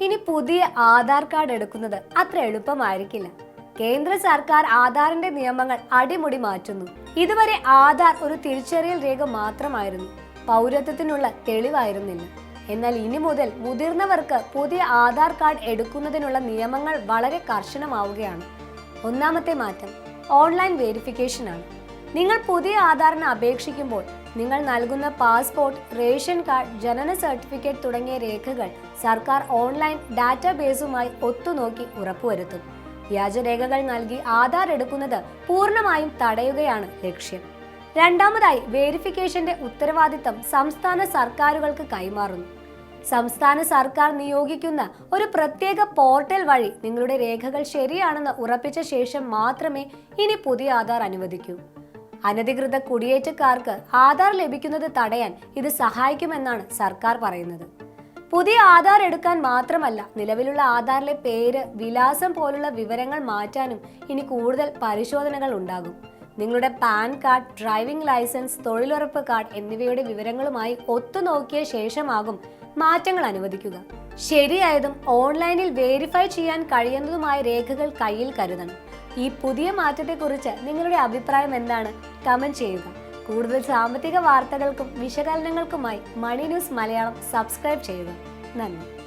ഇനി പുതിയ ആധാർ കാർഡ് എടുക്കുന്നത് അത്ര എളുപ്പമായിരിക്കില്ല. കേന്ദ്ര സർക്കാർ ആധാറിന്റെ നിയമങ്ങൾ അടിമുടി മാറ്റുന്നു. ഇതുവരെ ആധാർ ഒരു തിരിച്ചറിയൽ രേഖ മാത്രമായിരുന്നു. പൗരത്വത്തിനുള്ള തെളിവായിരുന്നില്ല. എന്നാൽ ഇനി മുതൽ മുതിർന്നവർക്ക് പുതിയ ആധാർ കാർഡ് എടുക്കുന്നതിനുള്ള നിയമങ്ങൾ വളരെ കർശനമാവുകയാണ്. ഒന്നാമത്തെ മാറ്റം ഓൺലൈൻ വെരിഫിക്കേഷൻ ആണ് നിങ്ങൾ പുതിയ ആധാറിന് അപേക്ഷിക്കുമ്പോൾ നിങ്ങൾ നൽകുന്ന പാസ്പോർട്ട് റേഷൻ കാർഡ് ജനന സർട്ടിഫിക്കറ്റ് തുടങ്ങിയ രേഖകൾ സർക്കാർ ഓൺലൈൻ ഡാറ്റാബേസുമായി ഒത്തുനോക്കി ഉറപ്പുവരുത്തും. വ്യാജരേഖകൾ നൽകി ആധാർ എടുക്കുന്നത് പൂർണമായും തടയുകയാണ് ലക്ഷ്യം. രണ്ടാമതായി വേരിഫിക്കേഷന്റെ ഉത്തരവാദിത്തം സംസ്ഥാന സർക്കാരുകൾക്ക് കൈമാറുന്നു. സംസ്ഥാന സർക്കാർ നിയോഗിക്കുന്ന ഒരു പ്രത്യേക പോർട്ടൽ വഴി നിങ്ങളുടെ രേഖകൾ ശരിയാണെന്ന് ഉറപ്പിച്ച ശേഷം മാത്രമേ ഇനി പുതിയ ആധാർ അനുവദിക്കൂ. അനധികൃത കുടിയേറ്റക്കാർക്ക് ആധാർ ലഭിക്കുന്നത് തടയാൻ ഇത് സഹായിക്കുമെന്നാണ് സർക്കാർ പറയുന്നത്. പുതിയ ആധാർ എടുക്കാൻ മാത്രമല്ല നിലവിലുള്ള ആധാറിലെ പേര് വിലാസം പോലുള്ള വിവരങ്ങൾ മാറ്റാനും ഇനി കൂടുതൽ പരിശോധനകൾ ഉണ്ടാകും. നിങ്ങളുടെ പാൻ കാർഡ് ഡ്രൈവിംഗ് ലൈസൻസ് തൊഴിലുറപ്പ് കാർഡ് എന്നിവയുടെ വിവരങ്ങളുമായി ഒത്തുനോക്കിയ ശേഷമാകും മാറ്റങ്ങൾ അനുവദിക്കുക. ശരിയായതും ഓൺലൈനിൽ വേരിഫൈ ചെയ്യാൻ കഴിയുന്നതുമായ രേഖകൾ കയ്യിൽ കരുതണം. ഈ പുതിയ മാറ്റത്തെക്കുറിച്ച് നിങ്ങളുടെ അഭിപ്രായം എന്താണ്? കമന്റ് ചെയ്യുക. കൂടുതൽ സാമ്പത്തിക വാർത്തകൾക്കും വിശകലനങ്ങൾക്കുമായി മണി ന്യൂസ് മലയാളം സബ്സ്ക്രൈബ് ചെയ്യുക. നന്ദി.